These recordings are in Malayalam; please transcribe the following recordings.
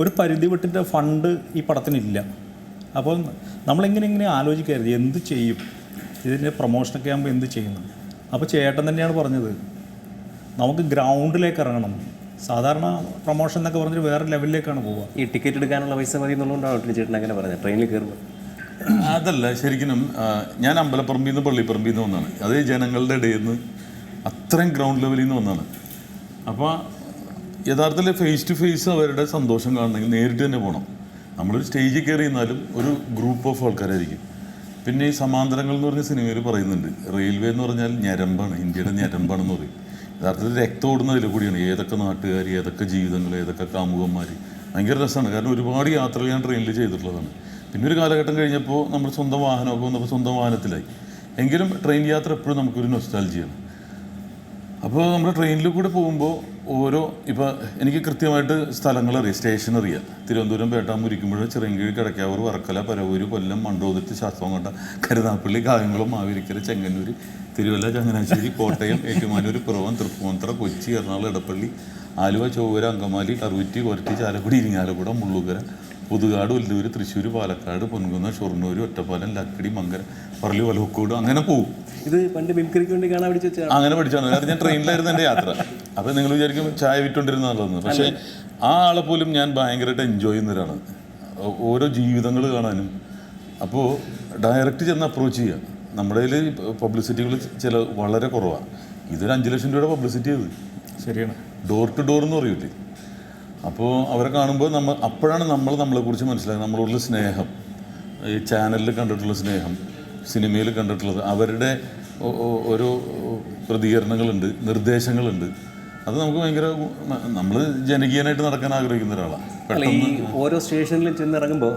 ഒരു പരിധി വിട്ടിട്ട് ഫണ്ട് ഈ പടത്തിനില്ല. അപ്പോൾ നമ്മളെങ്ങനെ ഇങ്ങനെ ആലോചിക്കരുത്. എന്ത് ചെയ്യും? ഇതിന്റെ പ്രൊമോഷനൊക്കെ ആകുമ്പോൾ എന്ത് ചെയ്യുന്നു അപ്പോൾ ചേട്ടൻ തന്നെയാണ് പറഞ്ഞത്. നമുക്ക് ഗ്രൗണ്ടിലേക്ക് ഇറങ്ങണം. സാധാരണ പ്രൊമോഷൻ എന്നൊക്കെ പറഞ്ഞിട്ട് വേറെ ലെവലിലേക്കാണ് പോവുക. ഈ ടിക്കറ്റ് എടുക്കാനുള്ള പൈസ മതി എന്നുള്ളതുകൊണ്ടാണ് ചേട്ടൻ അങ്ങനെ പറഞ്ഞത്. ട്രെയിനിൽ കയറുമ്പോൾ അതല്ല ശരിക്കും ഞാൻ അമ്പലപ്പറമ്പിൽ നിന്ന് പള്ളിപ്പറമ്പിൽ നിന്ന് വന്നാണ്. അത് ജനങ്ങളുടെ ഇടയിൽ നിന്ന് അത്രയും ഗ്രൗണ്ട് ലെവലിൽ നിന്ന് വന്നാണ്. അപ്പോൾ യഥാർത്ഥത്തിൽ ഫേസ് ടു ഫേസ് അവരുടെ സന്തോഷം കാണണമെങ്കിൽ നേരിട്ട് തന്നെ പോകണം നമ്മളൊരു സ്റ്റേജിൽ കയറി നിന്നാലും ഒരു ഗ്രൂപ്പ് ഓഫ് ആൾക്കാരായിരിക്കും. പിന്നെ ഈ സമാന്തരങ്ങൾ എന്ന് പറഞ്ഞ സിനിമയിൽ പറയുന്നുണ്ട്. റെയിൽവേ എന്ന് പറഞ്ഞാൽ ഞരമ്പാണ്. ഇന്ത്യയുടെ ഞരമ്പാണെന്ന് പറയും. യഥാർത്ഥത്തിൽ രക്തം ഓടുന്നതിൽ കൂടിയാണ്. ഏതൊക്കെ നാട്ടുകാർ ഏതൊക്കെ ജീവിതങ്ങൾ ഏതൊക്കെ കാമുകന്മാർ ഭയങ്കര രസമാണ്. കാരണം ഒരുപാട് യാത്രകൾ ഞാൻ ട്രെയിനിൽ ചെയ്തിട്ടുള്ളതാണ്. പിന്നെ ഒരു കാലഘട്ടം കഴിഞ്ഞപ്പോൾ നമ്മൾ സ്വന്തം വാഹനമൊക്കെ വന്നപ്പോൾ സ്വന്തം വാഹനത്തിലായി. എങ്കിലും ട്രെയിൻ യാത്ര എപ്പോഴും നമുക്കൊരു നൊസ്റ്റാൾജിയാണ് അപ്പോൾ നമ്മൾ ട്രെയിനിൽ കൂടെ പോകുമ്പോൾ ഓരോ ഇപ്പോൾ എനിക്ക് കൃത്യമായിട്ട് സ്ഥലങ്ങൾ അറിയാം സ്റ്റേഷൻ അറിയാം. തിരുവനന്തപുരം പേട്ടാമ്പുരിക്കുമ്പോൾ ചിറങ്കീഴ് കിടക്കാവൂർ വർക്കല പരവൂര് കൊല്ലം മണ്ടോതിട്ട് ശാസ്ത്രംകണ്ട കരുനാപ്പള്ളി കായംകുളം മാവേലിക്കര ചെങ്ങന്നൂർ തിരുവല്ല ചങ്ങനാശ്ശേരി കോട്ടയം ഏറ്റുമാനൂർ പിറവം തൃപ്പൂണിത്തറ കൊച്ചി എറണാകുളം ഇടപ്പള്ളി ആലുവ ചൊവ്വര അങ്കമാലി കറുവറ്റി കൊരട്ടി ചാലക്കുടി ഇരിങ്ങാലക്കുട മുള്ളുകര പുതുകാട് ഉല്ലൂർ തൃശ്ശൂർ പാലക്കാട് പൊൻകുന്ന ഷൊർണൂർ ഒറ്റപ്പാലം ലക്കിടി മങ്കര പറളി വലവക്കോട് അങ്ങനെ പോകും. ഇത് പണ്ട് മിമിക്രിക്ക് വേണ്ടി കാണാൻ പഠിച്ചു വെച്ചാണ് അങ്ങനെ പഠിച്ചാണ് കാരണം ഞാൻ ട്രെയിനിലായിരുന്നു എന്റെ യാത്ര. അപ്പോൾ നിങ്ങൾ വിചാരിക്കും ചായ വിറ്റുകൊണ്ടിരുന്നതാണെന്ന് പക്ഷേ ആ ആളെ പോലും ഞാൻ ഭയങ്കരമായിട്ട് എൻജോയ് ചെയ്യുന്നവരാണ്. ഓരോ ജീവിതങ്ങൾ കാണാനും. അപ്പോൾ ഡയറക്റ്റ് ചെന്ന് അപ്രോച്ച് ചെയ്യുക നമ്മുടെ കയ്യിൽ പബ്ലിസിറ്റികൾ ചില വളരെ കുറവാണ് ഇതൊരു അഞ്ച് ലക്ഷം രൂപയുടെ പബ്ലിസിറ്റി ആയത് ശരിയാണ്. ഡോർ ടു ഡോർ എന്ന് പറയൂലേ അപ്പോൾ അവരെ കാണുമ്പോൾ നമ്മൾ അപ്പോഴാണ് നമ്മൾ നമ്മളെക്കുറിച്ച് മനസ്സിലാക്കുന്നത് നമ്മളോടുള്ള സ്നേഹം. ഈ ചാനലിൽ കണ്ടിട്ടുള്ള സ്നേഹം. സിനിമയിൽ കണ്ടിട്ടുള്ളത്. അവരുടെ ഒരു ഓരോ പ്രതികരണങ്ങളുണ്ട് നിർദ്ദേശങ്ങളുണ്ട്. അത് നമുക്ക് ഭയങ്കര നമ്മൾ ജനകീയനായിട്ട് നടക്കാൻ ആഗ്രഹിക്കുന്ന ഒരാളാണ് ഈ ഓരോ സ്റ്റേഷനിലും ചെന്നിറങ്ങുമ്പോൾ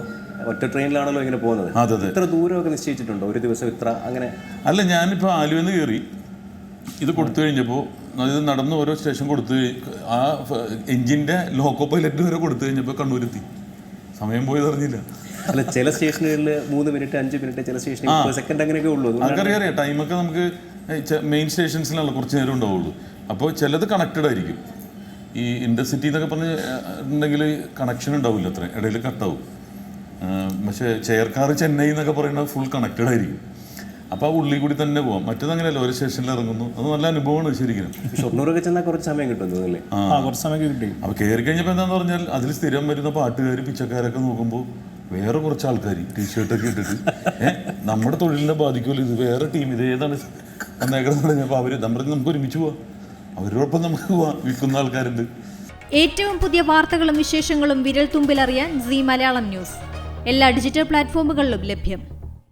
ഒറ്റ ട്രെയിനിലാണല്ലോ ഇങ്ങനെ പോകുന്നത്. അതെ അതെ. ഇത്ര ദൂരമൊക്കെ നിശ്ചയിച്ചിട്ടുണ്ടോ? ഒരു ദിവസം ഇത്ര അങ്ങനെ? അല്ല ഞാനിപ്പോൾ ആലുവെന്ന് കയറി ഇത് കൊടുത്തു കഴിഞ്ഞപ്പോൾ ഇത് നടന്ന് ഓരോ സ്റ്റേഷൻ കൊടുത്തു ആ എഞ്ചിന്റെ ലോക്കോ പൈലറ്റ് വരെ കൊടുത്തു കഴിഞ്ഞപ്പോൾ കണ്ണൂരെത്തി. സമയം പോയി അറിഞ്ഞില്ല അല്ല ചില സ്റ്റേഷനുകളിൽ മൂന്ന് മിനിറ്റ് അഞ്ച് മിനിറ്റ് ചില സ്റ്റേഷനിൽ മുപ്പത് സെക്കൻഡ് അങ്ങനെയൊക്കെ ഉള്ളൂ. അതൊക്കെ ടൈമൊക്കെ നമുക്ക് മെയിൻ സ്റ്റേഷൻസിലുള്ള കുറച്ച് നേരം ഉണ്ടാവുള്ളൂ. അപ്പോൾ ചിലത് കണക്റ്റഡ് ആയിരിക്കും. ഈ ഇൻഡർസിറ്റി എന്നൊക്കെ പറഞ്ഞ് ഉണ്ടെങ്കിൽ കണക്ഷൻ ഉണ്ടാവില്ല അത്ര. ഇടയിൽ കട്ടാവും പക്ഷേ ചെയർക്കാർ ചെന്നൈ എന്നൊക്കെ പറയുന്നത് ഫുൾ കണക്റ്റഡ് ആയിരിക്കും. അപ്പോൾ ആ ഉള്ളിൽ കൂടി തന്നെ പോവാം. മറ്റേത് അങ്ങനെയല്ല ഒരു സ്റ്റേഷനിൽ ഇറങ്ങുന്നു. അത് നല്ല അനുഭവമാണ് ശരിക്കും. ഷൊർണൂരൊക്കെ ചെന്നാൽ കുറച്ച് സമയം കിട്ടും ആ. കുറച്ച് സമയം കിട്ടി. അപ്പോൾ കയറി കഴിഞ്ഞപ്പോൾ എന്താണെന്ന് പറഞ്ഞാൽ അതിൽ സ്ഥിരം വരുന്ന പാട്ടുകാർ പിച്ചക്കാരൊക്കെ നോക്കുമ്പോൾ വേറെ കുറച്ച് ആൾക്കാർ ടീഷർട്ടൊക്കെ ഇട്ടിട്ട്. നമ്മുടെ തൊഴിലിനെ ബാധിക്കുമല്ലോ ഇത് വേറെ ടീം ഇത് ഏതാണ്? വന്നേക്കുന്നത് പറഞ്ഞപ്പോൾ അവർ നമ്മൾ നമുക്ക് ഒരുമിച്ച് പോവാം. അവരോടൊപ്പം നമുക്ക് പോവാം. വിൽക്കുന്ന ആൾക്കാരുണ്ട്. ഏറ്റവും പുതിയ വാർത്തകളും വിശേഷങ്ങളും വിരൽ തുമ്പിലറിയാൻ സി മലയാളം ന്യൂസ്. എല്ലാ ഡിജിറ്റൽ പ്ലാറ്റ്ഫോമുകളിലും ലഭ്യം.